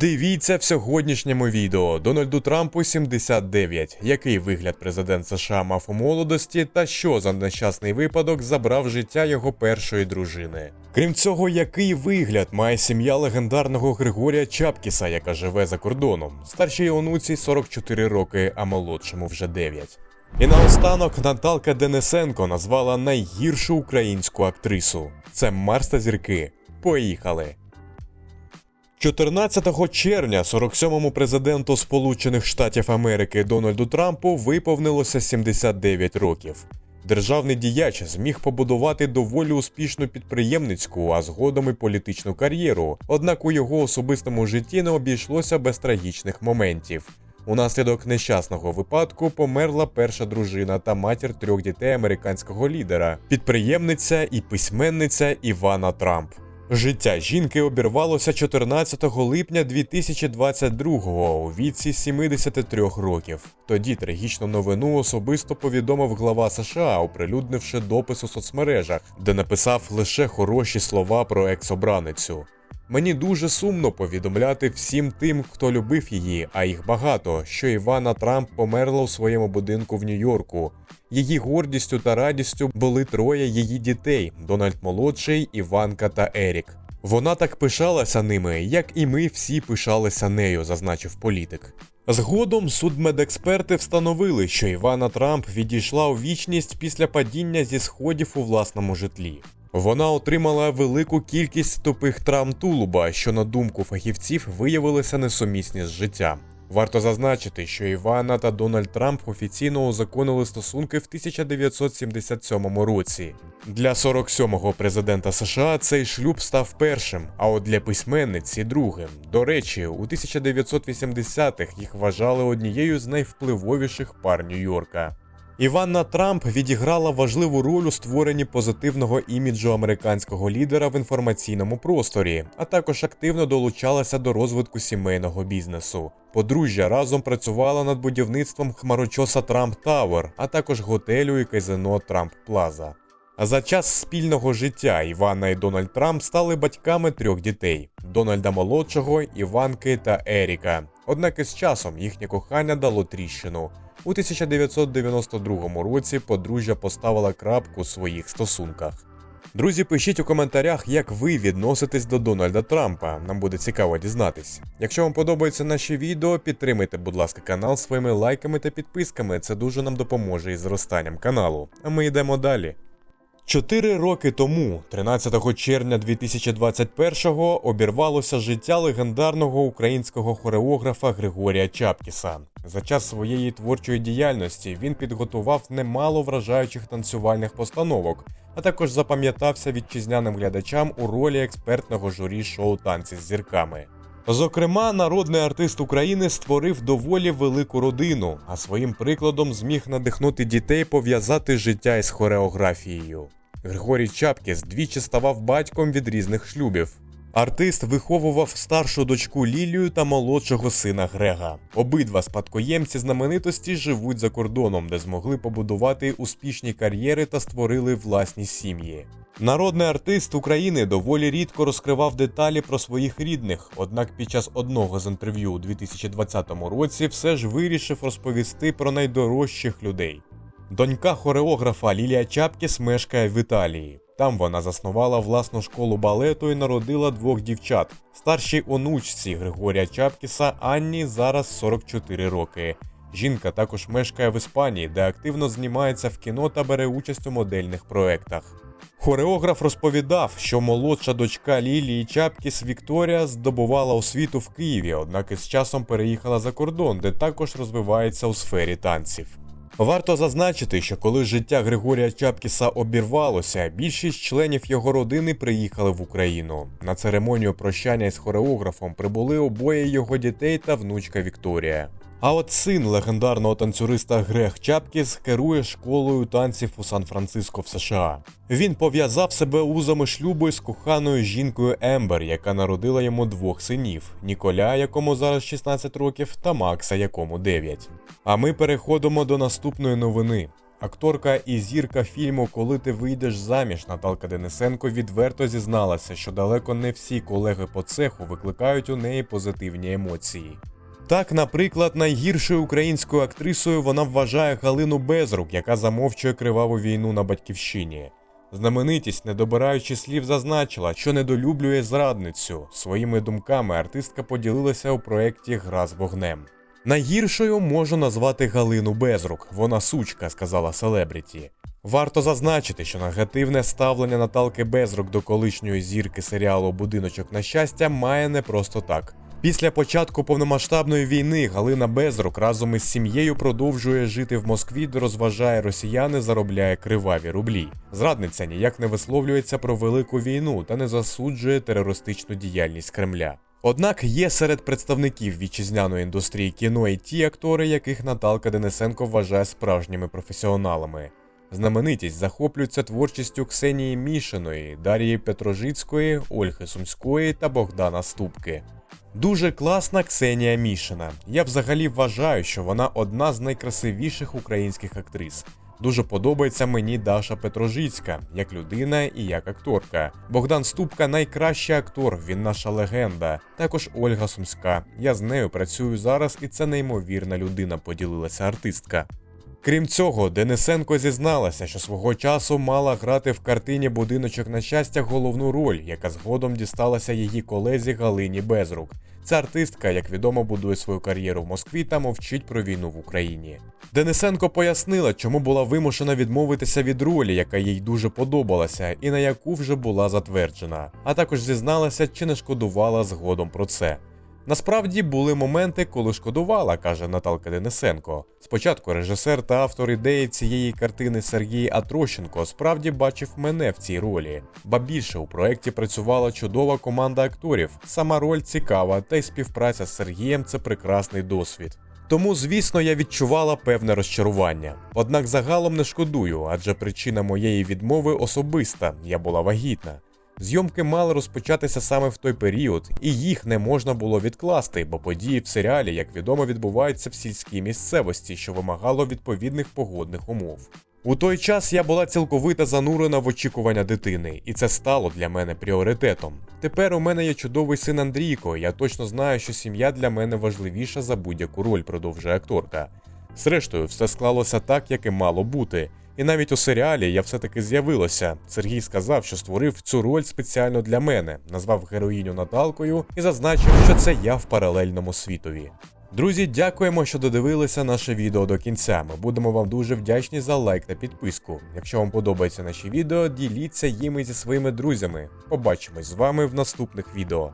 Дивіться в сьогоднішньому відео Дональду Трампу 79. Який вигляд президент США мав у молодості, та що за нещасний випадок забрав життя його першої дружини. Крім цього, який вигляд має сім'я легендарного Григорія Чапкіса, яка живе за кордоном. Старшій онуці 44 роки, а молодшому вже 9. І наостанок Наталка Денисенко назвала найгіршу українську актрису. Це Марс та зірки. Поїхали! 14 червня 47-му президенту Сполучених Штатів Америки Дональду Трампу виповнилося 79 років. Державний діяч зміг побудувати доволі успішну підприємницьку, а згодом і політичну кар'єру. Однак у його особистому житті не обійшлося без трагічних моментів. Унаслідок нещасного випадку померла перша дружина та матір трьох дітей американського лідера, підприємниця і письменниця Івана Трамп. Життя жінки обірвалося 14 липня 2022-го у віці 73 років. Тоді трагічну новину особисто повідомив глава США, оприлюднивши допис у соцмережах, де написав лише хороші слова про екс-обраницю. Мені дуже сумно повідомляти всім тим, хто любив її, а їх багато, що Івана Трамп померла у своєму будинку в Нью-Йорку. Її гордістю та радістю були троє її дітей: Дональд молодший, Іванка та Ерік. Вона так пишалася ними, як і ми всі пишалися нею, зазначив політик. Згодом судмедексперти встановили, що Івана Трамп відійшла у вічність після падіння зі сходів у власному житлі. Вона отримала велику кількість тупих травм тулуба, що, на думку фахівців, виявилися несумісні з життям. Варто зазначити, що Івана та Дональд Трамп офіційно узаконили стосунки в 1977 році. Для 47-го президента США цей шлюб став першим, а от для письменниці другим. До речі, у 1980-х їх вважали однією з найвпливовіших пар Нью-Йорка. Іванна Трамп відіграла важливу роль у створенні позитивного іміджу американського лідера в інформаційному просторі, а також активно долучалася до розвитку сімейного бізнесу. Подружжя разом працювала над будівництвом хмарочоса Трамп Тауер, а також готелю і казино Трамп Плаза. За час спільного життя Іванна і Дональд Трамп стали батьками трьох дітей: Дональда молодшого, Іванки та Еріка. Однак із часом їхнє кохання дало тріщину. У 1992 році подружжя поставила крапку у своїх стосунках. Друзі, пишіть у коментарях, як ви відноситесь до Дональда Трампа. Нам буде цікаво дізнатись. Якщо вам подобаються наші відео, підтримайте, будь ласка, канал своїми лайками та підписками. Це дуже нам допоможе із зростанням каналу. А ми йдемо далі. Чотири роки тому, 13 червня 2021-го, обірвалося життя легендарного українського хореографа Григорія Чапкіса. За час своєї творчої діяльності він підготував немало вражаючих танцювальних постановок, а також запам'ятався вітчизняним глядачам у ролі експертного журі шоу танці з зірками. Зокрема, народний артист України створив доволі велику родину, а своїм прикладом зміг надихнути дітей пов'язати життя із хореографією. Григорій Чапкіс двічі ставав батьком від різних шлюбів. Артист виховував старшу дочку Лілію та молодшого сина Грега. Обидва спадкоємці знаменитості живуть за кордоном, де змогли побудувати успішні кар'єри та створили власні сім'ї. Народний артист України доволі рідко розкривав деталі про своїх рідних, однак під час одного з інтерв'ю у 2020 році все ж вирішив розповісти про найдорожчих людей. Донька хореографа Лілія Чапкіс мешкає в Італії. Там вона заснувала власну школу балету і народила двох дівчат. Старшій онучці Григорія Чапкіса Анні зараз 44 роки. Жінка також мешкає в Іспанії, де активно знімається в кіно та бере участь у модельних проектах. Хореограф розповідав, що молодша дочка Лілії Чапкіс Вікторія здобувала освіту в Києві, однак із часом переїхала за кордон, де також розвивається у сфері танців. Варто зазначити, що коли життя Григорія Чапкіса обірвалося, більшість членів його родини приїхали в Україну. На церемонію прощання із хореографом прибули обоє його дітей та внучка Вікторія. А от син легендарного танцюриста Грег Чапкіс керує школою танців у Сан-Франциско в США. Він пов'язав себе узами шлюбу із коханою жінкою Ембер, яка народила йому двох синів: Ніколя, якому зараз 16 років, та Макса, якому 9. А ми переходимо до наступної новини. Акторка і зірка фільму Коли ти вийдеш заміж Наталка Денисенко відверто зізналася, що далеко не всі колеги по цеху викликають у неї позитивні емоції. Так, наприклад, найгіршою українською актрисою вона вважає Галину Безрук, яка замовчує криваву війну на батьківщині. Знаменитість, не добираючи слів, зазначила, що недолюблює зрадницю. Своїми думками артистка поділилася у проєкті Гра з вогнем. Найгіршою можу назвати Галину Безрук. Вона сучка, сказала селебріті. Варто зазначити, що негативне ставлення Наталки Безрук до колишньої зірки серіалу Будиночок на щастя має не просто так. Після початку повномасштабної війни Галина Безрук разом із сім'єю продовжує жити в Москві, де розважає росіяни, заробляє криваві рублі. Зрадниця ніяк не висловлюється про велику війну та не засуджує терористичну діяльність Кремля. Однак є серед представників вітчизняної індустрії кіно і ті актори, яких Наталка Денисенко вважає справжніми професіоналами. Знаменитість захоплюється творчістю Ксенії Мішиної, Дар'ї Петрожицької, Ольги Сумської та Богдана Ступки. Дуже класна Ксенія Мішина. Я взагалі вважаю, що вона одна з найкрасивіших українських актрис. Дуже подобається мені Даша Петрожицька, як людина і як акторка. Богдан Ступка найкращий актор, він наша легенда. Також Ольга Сумська. Я з нею працюю зараз, і це неймовірна людина, поділилася артистка. Крім цього, Денисенко зізналася, що свого часу мала грати в картині Будиночок на щастя головну роль, яка згодом дісталася її колезі Галині Безрук. Ця артистка, як відомо, будує свою кар'єру в Москві та мовчить про війну в Україні. Денисенко пояснила, чому була вимушена відмовитися від ролі, яка їй дуже подобалася, і на яку вже була затверджена. А також зізналася, чи не шкодувала згодом про це. Насправді були моменти, коли шкодувала, каже Наталка Денисенко. Спочатку режисер та автор ідеї цієї картини Сергій Атрощенко справді бачив мене в цій ролі. Ба більше у проєкті працювала чудова команда акторів. Сама роль цікава, та й співпраця з Сергієм це прекрасний досвід. Тому, звісно, я відчувала певне розчарування. Однак загалом не шкодую, адже причина моєї відмови особиста я була вагітна. Зйомки мали розпочатися саме в той період, і їх не можна було відкласти, бо події в серіалі, як відомо, відбуваються в сільській місцевості, що вимагало відповідних погодних умов. У той час я була цілковито занурена в очікування дитини, і це стало для мене пріоритетом. Тепер у мене є чудовий син Андрійко, я точно знаю, що сім'я для мене важливіша за будь-яку роль, продовжує акторка. Зрештою, все склалося так, як і мало бути. І навіть у серіалі я все-таки з'явилася. Сергій сказав, що створив цю роль спеціально для мене, назвав героїню Наталкою і зазначив, що це я в паралельному світові. Друзі, дякуємо, що додивилися наше відео до кінця. Ми будемо вам дуже вдячні за лайк та підписку. Якщо вам подобаються наші відео, діліться їми зі своїми друзями. Побачимось з вами в наступних відео.